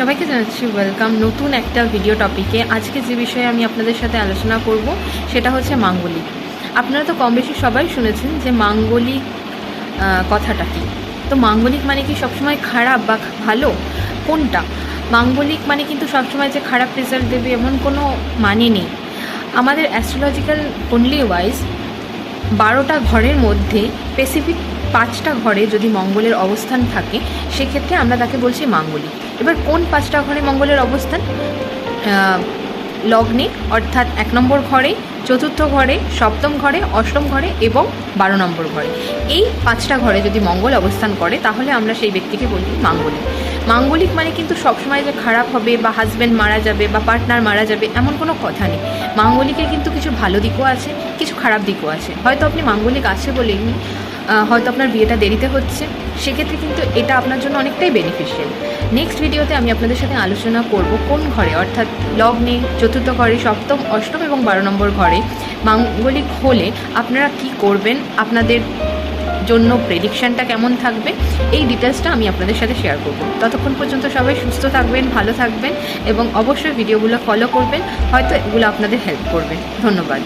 সবাইকে জানাচ্ছি ওয়েলকাম নতুন একটা ভিডিও টপিকে আজকে যে বিষয়ে আমি আপনাদের সাথে আলোচনা করব, সেটা হচ্ছে মাঙ্গলিক। আপনারা তো কম বেশি সবাই শুনেছেন যে মাঙ্গলিক কথাটা কি? তো মাঙ্গলিক মানে কি সবসময় খারাপ বা ভালো? কোনটা? মাঙ্গলিক মানে কিন্তু সবসময় যে খারাপ রেজাল্ট দেবে এমন কোনো মানে নেই। আমাদের অ্যাস্ট্রোলজিক্যাল অনলি ওয়াইজ বারোটা ঘরের মধ্যে স্পেসিফিক পাঁচটা ঘরে যদি মঙ্গলের অবস্থান থাকে, সেক্ষেত্রে আমরা তাকে বলছি মাঙ্গলিক এবার কোন পাঁচটা ঘরে মঙ্গলের অবস্থান? লগ্নে, অর্থাৎ এক নম্বর ঘরে, চতুর্থ ঘরে, সপ্তম ঘরে, অষ্টম ঘরে এবং বারো নম্বর ঘরে। এই পাঁচটা ঘরে যদি মঙ্গল অবস্থান করে, তাহলে আমরা সেই ব্যক্তিকে বলি মাঙ্গলিক মাঙ্গলিক মানে কিন্তু সবসময় যে খারাপ হবে বা হাজব্যান্ড মারা যাবে বা পার্টনার মারা যাবে, এমন কোনো কথা নেই। মাঙ্গলিকের কিন্তু কিছু ভালো দিকও আছে, কিছু খারাপ দিকও আছে। হয়তো আপনি মাঙ্গলিক আছে বলেই হয়তো আপনার বিয়েটা দেরিতে হচ্ছে। সেক্ষেত্রে কিন্তু এটা আপনার জন্য অনেকটাই বেনিফিশিয়াল নেক্সট ভিডিওতে আমি আপনাদের সাথে আলোচনা করব কোন ঘরে, অর্থাৎ লগ্নে, চতুর্থ ঘরে, সপ্তম, অষ্টম এবং বারো নম্বর ঘরে মাঙ্গলিক হলে আপনারা কি করবেন, আপনাদের জন্য প্রেডিকশানটা কেমন থাকবে, এই ডিটেলসটা আমি আপনাদের সাথে শেয়ার করব। ততক্ষণ পর্যন্ত সবাই সুস্থ থাকবেন, ভালো থাকবেন এবং অবশ্যই ভিডিওগুলো ফলো করবেন, হয়তো এগুলো আপনাদের হেল্প করবে। ধন্যবাদ।